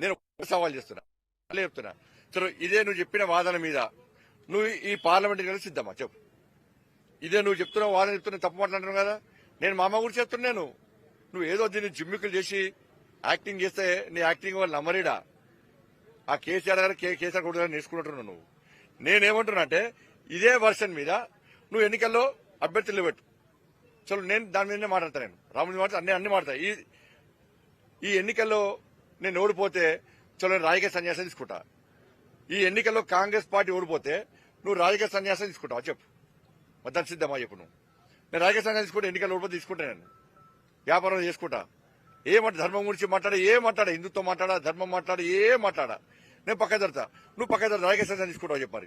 నేను సవాల్ చేస్తున్నా. చెప్తున్నా. సరే ఇదే నువ్వు చెప్పిన వాదన మీద. నువ్వు ఈ పార్లమెంట్ కలిసి సిద్ధమా చెప్పు. ఇదే నువ్వు చెప్తున్నావు వాదన చెప్తున్నా తప్పు మాట్లాడుతున్నావు కదా? నేను మా అమ్మ గురించి చెప్తున్నాను. నువ్వు ఏదో దీన్ని జిమ్మికులు చేసి యాక్టింగ్ చేస్తే నీ యాక్టింగ్ వాళ్ళు నమ్మరీడా? ఆ కేసీఆర్ గారు కేసీఆర్ కూడా నేర్చుకుంటున్నావు నువ్వు. నేనేమంటున్నా అంటే ఇదే వర్షన్ మీద నువ్వు ఎన్నికల్లో అభ్యర్థులు పెట్టు. చలో నేను దాని మీదనే మాట్లాడతాను నేను. రాముడి మాట అన్ని అన్ని మాట్లాడతా. ఈ ఈ ఎన్నికల్లో నేను ఓడిపోతే చలో రాజకీయ సన్యాసం తీసుకుంటా. ఈ ఎన్నికల్లో కాంగ్రెస్ పార్టీ ఓడిపోతే నువ్వు రాజకీయ సన్యాసం తీసుకుంటావు? చెప్పు. మద్దతు సిద్ధమా చెప్పు నువ్వు. నేను రాజకీయ సన్యాసం తీసుకుంటే ఎన్నికల్లో ఓడిపోతే తీసుకుంటా నేను. వ్యాపారం చేసుకుంటా. ఏమంట ధర్మం గురించి మాట్లాడా ఏం మాట్లాడా హిందుత్వం మాట్లాడా ధర్మం మాట్లాడా ఏం మాట్లాడా? నేను పక్క జరుతా నువ్వు పక్క జరుతా రాజకీయ సన్యాసం తీసుకుంటావు చెప్పారు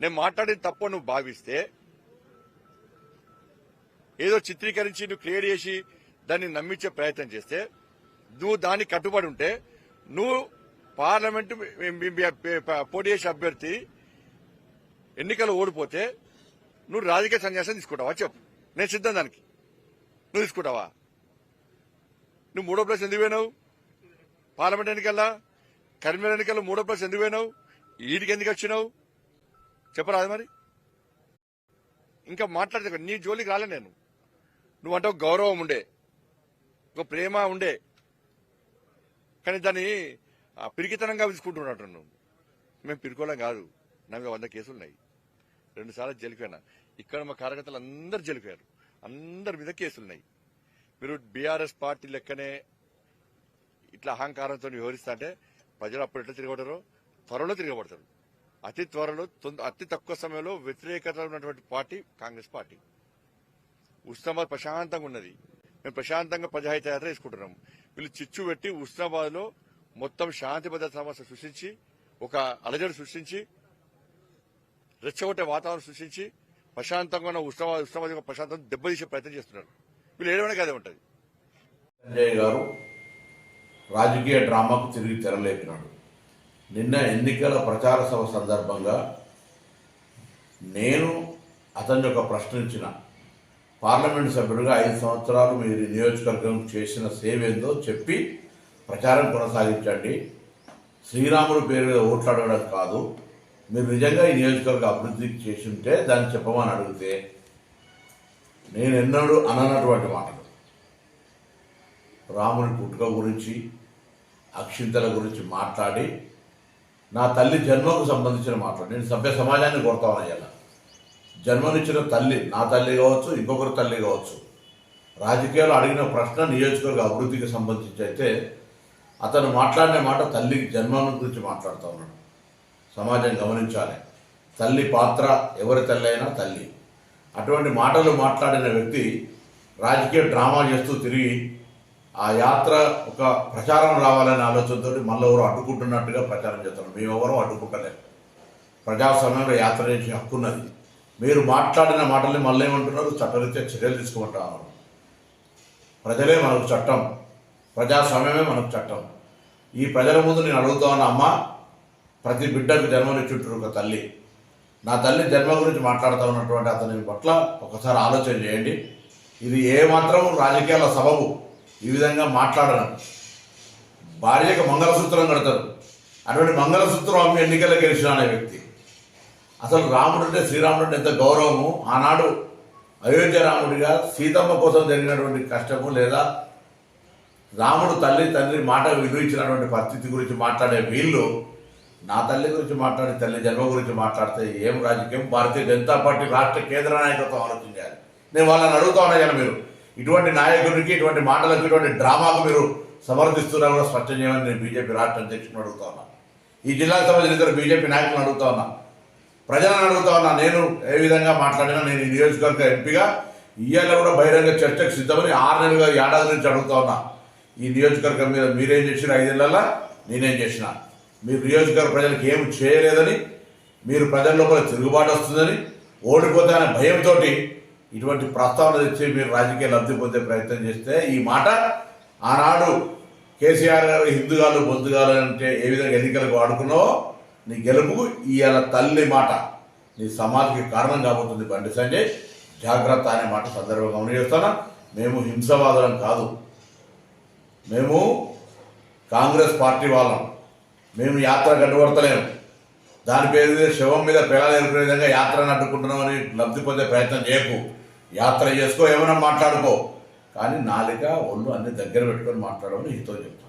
నేను మాట్లాడిన తప్పు నువ్వు భావిస్తే ఏదో చిత్రీకరించి నువ్వు క్లియర్ చేసి దాన్ని నమ్మించే ప్రయత్నం చేస్తే నువ్వు దానికి కట్టుబడి ఉంటే నువ్వు పార్లమెంటు పోటీ చేసే అభ్యర్థి ఎన్నికలు ఓడిపోతే నువ్వు రాజకీయ సన్యాసం తీసుకుంటావా? చెప్పు. నేను సిద్ధం దానికి. నువ్వు తీసుకుంటావా? నువ్వు మూడో ప్లేస్ ఎందుకు పోయినావు? పార్లమెంట్ ఎన్నికల్లా? కరీంనగర్ ఎన్నికల్లో మూడో ప్లేస్ ఎందుకు పోయినావు? ఈడికి ఎందుకు వచ్చినావు? చెప్పరాదు మరి. ఇంకా మాట్లాడితే నీ జోలికి రాలే నేను. నువ్వంటే ఒక గౌరవం ఉండే. ఒక ప్రేమ ఉండే. కానీ దాన్ని పిరికితనంగా తీసుకుంటున్నట్టు మేము పిరుకోలేం కాదు. నా మీద వంద కేసులు ఉన్నాయి రెండుసార్లు జలిపోయినా ఇక్కడ మా కార్యకర్తలు అందరు జలిపోయారు అందరి మీద కేసులు ఉన్నాయి మీరు బీఆర్ఎస్ పార్టీ లెక్కనే ఇట్లా అహంకారంతో వివరిస్తా అంటే ప్రజలు అప్పుడు ఎట్లా తిరగబడతారో త్వరలో తిరగబడతారు. అతి త్వరలో అతి తక్కువ సమయంలో వ్యతిరేకత ఉన్నటువంటి పార్టీ కాంగ్రెస్ పార్టీ. ఉస్నాబాద్ ప్రశాంతంగా ఉన్నది. మేము ప్రశాంతంగా ప్రజాహిత యాత్ర తీసుకుంటున్నాం వీళ్ళు చిచ్చు పెట్టి ఉస్నాబాద్లో మొత్తం శాంతి భద్రత సమస్య సృష్టించి ఒక అలజడి సృష్టించి రెచ్చగొట్టే వాతావరణం సృష్టించి ప్రశాంతంగా ఉన్న ఉష్ణవాద ఉష్ణవాద ప్రశాంతం దెబ్బతీసే ప్రయత్నం చేస్తున్నారు. వీళ్ళు ఏడవడానికి అదే ఉంటుంది. సంజయ్ గారు రాజకీయ డ్రామాకు తిరిగి తెరలేపినాడు. నిన్న ఎన్నికల ప్రచార సభ సందర్భంగా నేను అతని యొక్క ప్రశ్నించిన పార్లమెంట్ సభ్యుడిగా ఐదు సంవత్సరాలు మీరు నియోజకవర్గం చేసిన సేవ ఏందో చెప్పి ప్రచారం కొనసాగించండి. శ్రీరాముడు పేరు మీద ఓట్లాడడం కాదు. మీరు నిజంగా ఈ నియోజకవర్గ అభివృద్ధి చేసి ఉంటే దాన్ని చెప్పమని అడిగితే నేను ఎన్నడూ అననటువంటి మాటలు. రాముని పుట్టుక గురించి అక్షింతల గురించి మాట్లాడి నా తల్లి జన్మకు సంబంధించిన మాట్లాడి నేను సభ్య సమాజాన్ని కొడతామని ఇలా జన్మనిచ్చిన తల్లి నా తల్లి కావచ్చు ఇంకొకరి తల్లి కావచ్చు. రాజకీయాలు అడిగిన ప్రశ్న నియోజకవర్గ అభివృద్ధికి సంబంధించి అయితే అతను మాట్లాడిన మాట తల్లికి జన్మం గురించి మాట్లాడుతూ ఉన్నాడు. సమాజం గమనించాలి. తల్లి పాత్ర ఎవరి తల్లి అయినా తల్లి. అటువంటి మాటలు మాట్లాడిన వ్యక్తి రాజకీయ డ్రామా చేస్తూ తిరిగి ఆ యాత్ర ఒక ప్రచారం రావాలనే ఆలోచనతో మళ్ళీ ఎవరు అడ్డుకుంటున్నట్టుగా ప్రచారం చేస్తున్నారు మేమెవరూ అడ్డుకుంటలేదు ప్రజాస్వామ్యంలో యాత్ర చేసే హక్కున్నది మీరు మాట్లాడిన మాటల్ని మళ్ళీ ఏమంటున్నారు? చట్టరీత్యా చర్యలు తీసుకుంటారు ప్రజలే మనకు చట్టం. ప్రజాస్వామ్యమే మనకు చట్టం. ఈ ప్రజల ముందు నేను అడుగుతా ఉన్న అమ్మ ప్రతి బిడ్డకు జన్మనిచ్చుంటారు ఒక తల్లి. నా తల్లి జన్మ గురించి మాట్లాడుతూ ఉన్నటువంటి అతని పట్ల ఒకసారి ఆలోచన చేయండి. ఇది ఏమాత్రం రాజకీయాల సబబు ఈ విధంగా మాట్లాడడం భార్యకు మంగళసూత్రం కడతారు. అటువంటి మంగళసూత్రం అమ్మి ఎన్నికల్లో గెలిచిన అనే వ్యక్తి. అసలు రాముడు అంటే శ్రీరాముడు అంటే ఎంత గౌరవము? ఆనాడు అయోధ్య రాముడిగా సీతమ్మ కోసం జరిగినటువంటి కష్టము లేదా రాముడు తల్లి తండ్రి మాట విలువించినటువంటి పరిస్థితి గురించి మాట్లాడే వీళ్ళు నా తల్లి గురించి మాట్లాడి తల్లి జన్మ గురించి మాట్లాడితే ఏం రాజకీయం? భారతీయ జనతా పార్టీ రాష్ట్ర కేంద్ర నాయకత్వం ఆలోచించాలి. నేను వాళ్ళని అడుగుతా ఉన్నా కదా మీరు. ఇటువంటి నాయకుడికి ఇటువంటి మాటలకు ఇటువంటి డ్రామాకు మీరు సమర్థిస్తున్నా కూడా స్పష్టం చేయమని నేను బీజేపీ రాష్ట్ర అధ్యక్షుని అడుగుతా ఉన్నా. ఈ జిల్లా సభ ఇద్దరు బీజేపీ నాయకులను అడుగుతా ఉన్నా. ప్రజలను అడుగుతా ఉన్నా నేను ఏ విధంగా మాట్లాడినా నేను ఈ నియోజకవర్గ ఎంపీగా ఇవాళ కూడా బహిరంగ చర్చకు సిద్ధమని ఆరు నెలలుగా ఏడాది నుంచి అడుగుతా ఉన్నా. ఈ నియోజకవర్గం మీద మీరేం చేసిన ఐదేళ్ళలో నేనేం చేసిన. మీరు నియోజకవర్గ ప్రజలకు ఏమి చేయలేదని మీరు ప్రజల లోపల తిరుగుబాటు వస్తుందని ఓడిపోతే అనే భయంతో ఇటువంటి ప్రస్తావన తెచ్చి మీరు రాజకీయ లబ్ధి పొందే ప్రయత్నం చేస్తే ఈ మాట ఆనాడు కేసీఆర్ గారు హిందుగాలు బొందుగాలు అంటే ఏ విధంగా ఎన్నికలకు వాడుకున్నావో నీ గెలుపుకు ఇవాళ తల్లి మాట. నీ సమాధికి కారణం కాబోతుంది బండి సంజయ్. జాగ్రత్త అనే మాట సందర్భంగా చేస్తాను మేము హింసవాదులం కాదు. మేము కాంగ్రెస్ పార్టీ వాళ్ళం. మేము యాత్ర గడ్డుపడతలేము దాని పేరు శవం మీద పిల్లలు ఎరుకునే విధంగా యాత్రను అడ్డుకుంటున్నామని లబ్ధి పొందే ప్రయత్నం చేయకు. యాత్ర చేసుకో ఏమైనా మాట్లాడుకో. కానీ నాలిక ఒళ్ళు అన్ని దగ్గర పెట్టుకొని మాట్లాడమని హితో చెప్తాను